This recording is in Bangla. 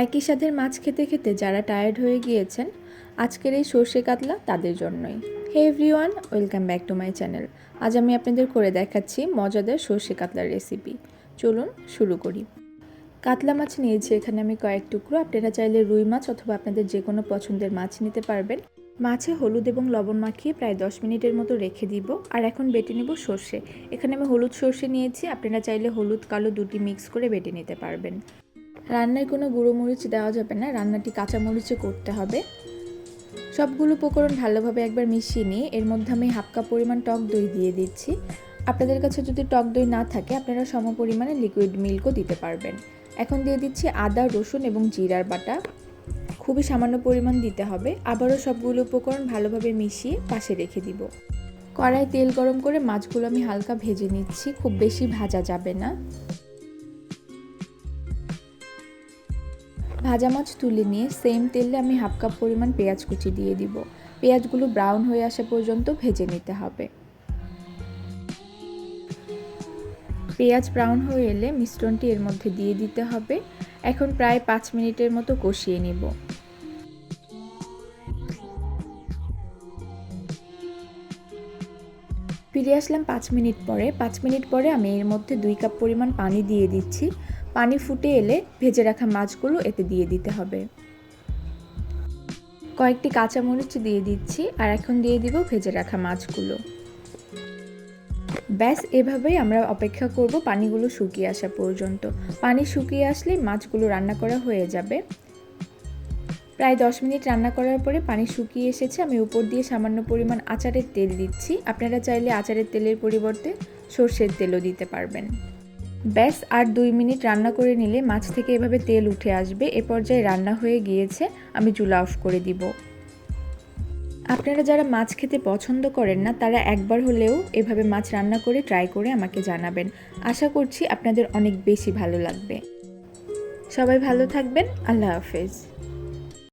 একই স্বাদের মাছ খেতে খেতে যারা টায়ার্ড হয়ে গিয়েছেন, আজকের এই সর্ষে কাতলা তাদের জন্যই। Hey everyone welcome back to my channel আজ আমি আপনাদের করে দেখাচ্ছি মজাদার সর্ষে কাতলার রেসিপি চলুন শুরু করি। কাতলা মাছ নিয়েছি, এখানে আমি কয়েক টুকরো। আপনারা চাইলে রুই মাছ অথবা আপনাদের যে কোনো পছন্দের মাছ নিতে পারবেন। মাছে হলুদ এবং লবণ মাখিয়ে প্রায় দশ মিনিটের মতো রেখে দিব। আর এখন বেটে নেব সর্ষে। এখানে আমি হলুদ সর্ষে নিয়েছি। আপনারা চাইলে হলুদ, কালো দুটি মিক্স করে বেটে নিতে পারবেন। রান্নায় কোনো গুঁড়ো মরিচ দেওয়া যাবে না, রান্নাটি কাঁচা মরিচে করতে হবে। সবগুলো উপকরণ ভালোভাবে একবার মিশিয়ে নিয়ে, এর মধ্যে আমি হাফ কাপ পরিমাণ টক দই দিয়ে দিচ্ছি। আপনাদের কাছে যদি টক দই না থাকে, আপনারা সম পরিমাণে লিকুইড মিল্কও দিতে পারবেন। এখন দিয়ে দিচ্ছি আদা, রসুন এবং জিরার বাটা। খুবই সামান্য পরিমাণ দিতে হবে। আবারও সবগুলো উপকরণ ভালোভাবে মিশিয়ে পাশে রেখে দিব। কড়াই তেল গরম করে মাছগুলো আমি হালকা ভেজে নিচ্ছি, খুব বেশি ভাজা যাবে না। ভাজা মাছ তুলে নিয়ে সেম তেলে আমি হাফ কাপ পরিমাণ পেঁয়াজ কুচি দিয়ে দিব। পেঁয়াজগুলো ব্রাউন হয়ে আসা পর্যন্ত ভেজে নিতে হবে। পেঁয়াজ ব্রাউন হয়ে এলে মিশ্রণটি এর মধ্যে দিয়ে দিতে হবে। এখন প্রায় পাঁচ মিনিটের মতো কষিয়ে নিব। ফিরে আসলাম পাঁচ মিনিট পরে। পাঁচ মিনিট পরে আমি এর মধ্যে দুই কাপ পরিমাণ পানি দিয়ে দিচ্ছি। পানি ফুটে এলে ভেজে রাখা মাছগুলো এতে দিয়ে দিতে হবে। কয়েকটি কাঁচামরিচ দিয়ে দিচ্ছি আর এখন দিয়ে দিব ভেজে রাখা মাছগুলো। ব্যাস, এভাবেই আমরা অপেক্ষা করব পানিগুলো শুকিয়ে আসা পর্যন্ত। পানি শুকিয়ে আসলেই মাছগুলো রান্না করা হয়ে যাবে। প্রায় দশ মিনিট রান্না করার পরে পানি শুকিয়ে এসেছে, আমি উপর দিয়ে সামান্য পরিমাণ আচারের তেল দিচ্ছি। আপনারা চাইলে আচারের তেলের পরিবর্তে সর্ষের তেলও দিতে পারবেন। ব্যাস, আর দুই মিনিট রান্না করে নিলে মাছ থেকে এভাবে তেল উঠে আসবে। এ পর্যায়ে রান্না হয়ে গিয়েছে, আমি চুলা অফ করে দিব। আপনারা যারা মাছ খেতে পছন্দ করেন না, তারা একবার হলেও এভাবে মাছ রান্না করে ট্রাই করে আমাকে জানাবেন। আশা করছি আপনাদের অনেক বেশি ভালো লাগবে। সবাই ভালো থাকবেন, আল্লাহ হাফেজ।